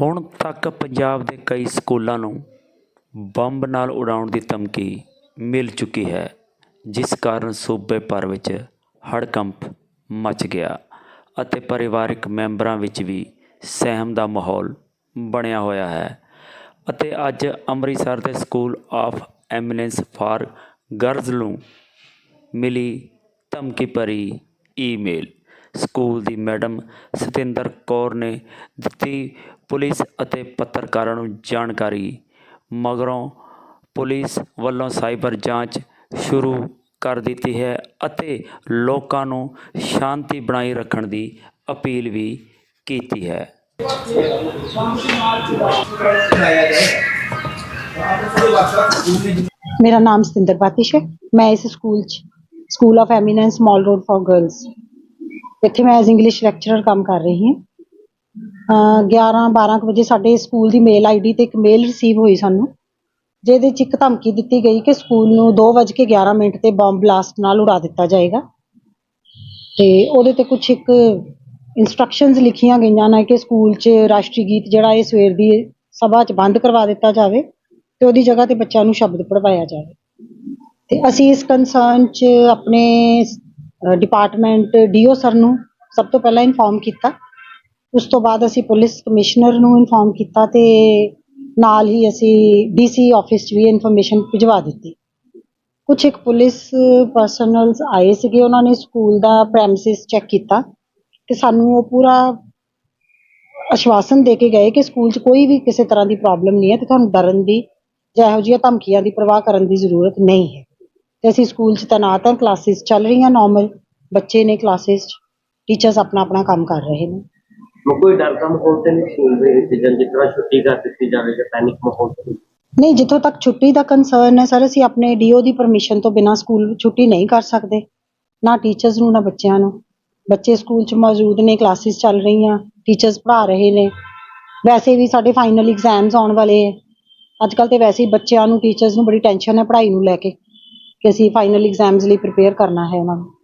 ਹੁਣ ਤੱਕ ਪੰਜਾਬ ਦੇ ਕਈ ਸਕੂਲਾਂ ਨੂੰ ਬੰਬ ਨਾਲ ਉਡਾਉਣ ਦੀ ਧਮਕੀ ਮਿਲ ਚੁੱਕੀ ਹੈ, ਜਿਸ ਕਾਰਨ ਸੂਬੇ ਭਰ ਵਿੱਚ ਹੜਕੰਪ ਮਚ ਗਿਆ ਅਤੇ ਪਰਿਵਾਰਕ ਮੈਂਬਰਾਂ ਵਿੱਚ ਵੀ ਸਹਿਮ ਦਾ ਮਾਹੌਲ ਬਣਿਆ ਹੋਇਆ ਹੈ ਅਤੇ ਅੱਜ ਅੰਮ੍ਰਿਤਸਰ ਦੇ school of eminence for girls ਨੂੰ ਮਿਲੀ ਧਮਕੀ ਭਰੀ ਈਮੇਲ ਸਕੂਲ ਦੀ ਮੈਡਮ ਸਤਿੰਦਰ ਕੌਰ ਨੇ ਦਿੱਤੀ ਪੁਲਿਸ ਅਤੇ ਪੱਤਰਕਾਰਾਂ ਨੂੰ ਜਾਣਕਾਰੀ। ਮਗਰੋਂ ਪੁਲਿਸ ਵੱਲੋਂ ਸਾਈਬਰ ਜਾਂਚ ਸ਼ੁਰੂ ਕਰ ਦਿੱਤੀ ਹੈ ਅਤੇ ਲੋਕਾਂ ਨੂੰ ਸ਼ਾਂਤੀ ਬਣਾਈ ਰੱਖਣ ਦੀ ਅਪੀਲ ਵੀ ਕੀਤੀ ਹੈ। ਮੇਰਾ ਨਾਮ ਸਤਿੰਦਰ ਬਾਤਿਸ਼ ਹੈ। ਮੈਂ ਇਸ ਸਕੂਲ 'ਚ, school of eminence mall road for girls ਇੱਥੇ ਮੈਂ ਐਜ਼ ਇੰਗਲਿਸ਼ ਲੈਕਚਰਰ ਕੰਮ ਕਰ ਰਹੀ ਹਾਂ। 11 12 ਵਜੇ ਸਾਡੇ ਸਕੂਲ ਦੀ ਮੇਲ ਆਈਡੀ ਤੇ ਇੱਕ ਮੇਲ ਰਿਸੀਵ ਹੋਈ ਸਾਨੂੰ, ਜਿਹਦੇ 'ਚ ਇੱਕ ਧਮਕੀ ਦਿੱਤੀ ਗਈ ਕਿ ਸਕੂਲ ਨੂੰ 2:11 ਮਿੰਟ ਤੇ ਬੰਬ ਬਲਾਸਟ ਨਾਲ ਉਡਾ ਦਿੱਤਾ ਜਾਏਗਾ। ਤੇ ਉਹਦੇ ਤੇ ਕੁਝ ਇੱਕ ਇਨਸਟਰਕਸ਼ਨਸ ਲਿਖੀਆਂ ਗਈਆਂ ਨੇ ਕਿ ਸਕੂਲ 'ਚ ਰਾਸ਼ਟਰੀ ਗੀਤ ਜਿਹੜਾ ਇਹ ਸਵੇਰ ਦੀ ਸਭਾ 'ਚ ਬੰਦ ਕਰਵਾ ਦਿੱਤਾ ਜਾਵੇ ਤੇ ਉਹਦੀ ਜਗ੍ਹਾ ਤੇ ਬੱਚਿਆਂ ਨੂੰ ਸ਼ਬਦ ਪੜਵਾਇਆ ਜਾਵੇ। ਤੇ ਅਸੀਂ ਇਸ ਕੰਸਰਨ 'ਚ ਆਪਣੇ ਡਿਪਾਰਟਮੈਂਟ ਡੀਓ ਸਰ ਨੂੰ ਸਭ ਤੋਂ ਪਹਿਲਾਂ ਇਨਫੋਰਮ ਕੀਤਾ। ਉਸ ਤੋਂ ਬਾਅਦ ਅਸੀਂ ਪੁਲਿਸ ਕਮਿਸ਼ਨਰ ਨੂੰ ਇਨਫੋਰਮ ਕੀਤਾ ਤੇ ਨਾਲ ਹੀ ਅਸੀਂ ਡੀਸੀ ਆਫਿਸ 'ਚ ਵੀ ਇਨਫੋਰਮੇਸ਼ਨ ਭਿਜਵਾ ਦਿੱਤੀ। ਕੁਝ ਇੱਕ ਪੁਲਿਸ ਪਰਸਨਲਸ ਆਏ ਸੀਗੇ, ਉਹਨਾਂ ਨੇ ਸਕੂਲ ਦਾ ਪ੍ਰੈਮਿਸਿਸ ਚੈੱਕ ਕੀਤਾ ਤੇ ਸਾਨੂੰ ਉਹ ਪੂਰਾ ਅਸ਼ਵਾਸਨ ਦੇ ਕੇ ਗਏ ਕਿ ਸਕੂਲ 'ਚ ਕੋਈ ਵੀ ਕਿਸੇ ਤਰ੍ਹਾਂ ਦੀ ਪ੍ਰੋਬਲਮ ਨਹੀਂ ਹੈ ਤੇ ਤੁਹਾਨੂੰ ਡਰਨ ਦੀ ਜਾਂ ਇਹੋ ਜਿਹੀਆਂ ਧਮਕੀਆਂ ਦੀ ਪਰਵਾਹ ਕਰਨ ਦੀ ਜ਼ਰੂਰਤ ਨਹੀਂ ਹੈ। ਤੇ ਅਸੀਂ ਸਕੂਲ 'ਚ ਤੈਨਾਤ ਹਾਂ ਕਲਾਸਿਸ ਚੱਲ ਰਹੀਆਂ ਨਾਰਮਲ ਬੱਚੇ ਨੇ ਕਲਾਸਿਸ 'ਚ ਟੀਚਰਸ ਆਪਣਾ ਆਪਣਾ ਕੰਮ ਕਰ ਰਹੇ ਨੇ। ਕੋਈ ਡਰ ਦਾ ਮਾਹੌਲ ਤੇ ਨਹੀਂ ਸਕੂਲ ਦੇ ਵਿੱਚ ਜਾਂ ਜਿਸ ਤਰ੍ਹਾਂ ਛੁੱਟੀ ਕਰ ਦਿੱਤੀ ਜਾਵੇ ਜਾਂ ਪੈਨਿਕ ਮਾਹੌਲ ਤੇ ਨਹੀਂ। ਨਹੀਂ ਜਿੱਥੋਂ ਤੱਕ ਛੁੱਟੀ ਦਾ ਕੰਸਰਨ ਹੈ ਸਰ ਅਸੀਂ ਆਪਣੇ ਡੀਓ ਦੀ ਪਰਮਿਸ਼ਨ ਤੋਂ ਬਿਨਾਂ ਸਕੂਲ ਛੁੱਟੀ ਨਹੀਂ ਕਰ ਸਕਦੇ। ਨਾ ਟੀਚਰਸ ਨੂੰ ਨਾ ਬੱਚਿਆਂ ਨੂੰ। ਬੱਚੇ ਸਕੂਲ 'ਚ ਮੌਜੂਦ ਨੇ ਕਲਾਸਿਸ ਚੱਲ ਰਹੀਆਂ ਟੀਚਰਸ ਪੜ੍ਹਾ ਰਹੇ ਨੇ। ਵੈਸੇ ਵੀ ਸਾਡੇ ਫਾਈਨਲ ਐਗਜ਼ਾਮਸ ਆਉਣ ਵਾਲੇ ਹੈ। ਅੱਜ ਕੱਲ ਤੇ ਵੈਸੇ ਹੀ ਬੱਚਿਆਂ ਨੂੰ ਟੀਚਰਸ ਨੂੰ ਬੜੀ ਟੈਨਸ਼ਨ ਹੈ ਪੜ੍ਹਾਈ ਨੂੰ ਲੈ ਕੇ। ਕਿ ਅਸੀਂ ਫਾਈਨਲ ਐਗਜ਼ਾਮਸ ਲਈ ਪ੍ਰਿਪੇਅਰ ਕਰਨਾ ਹੈ ਉਹਨਾਂ ਨੂੰ।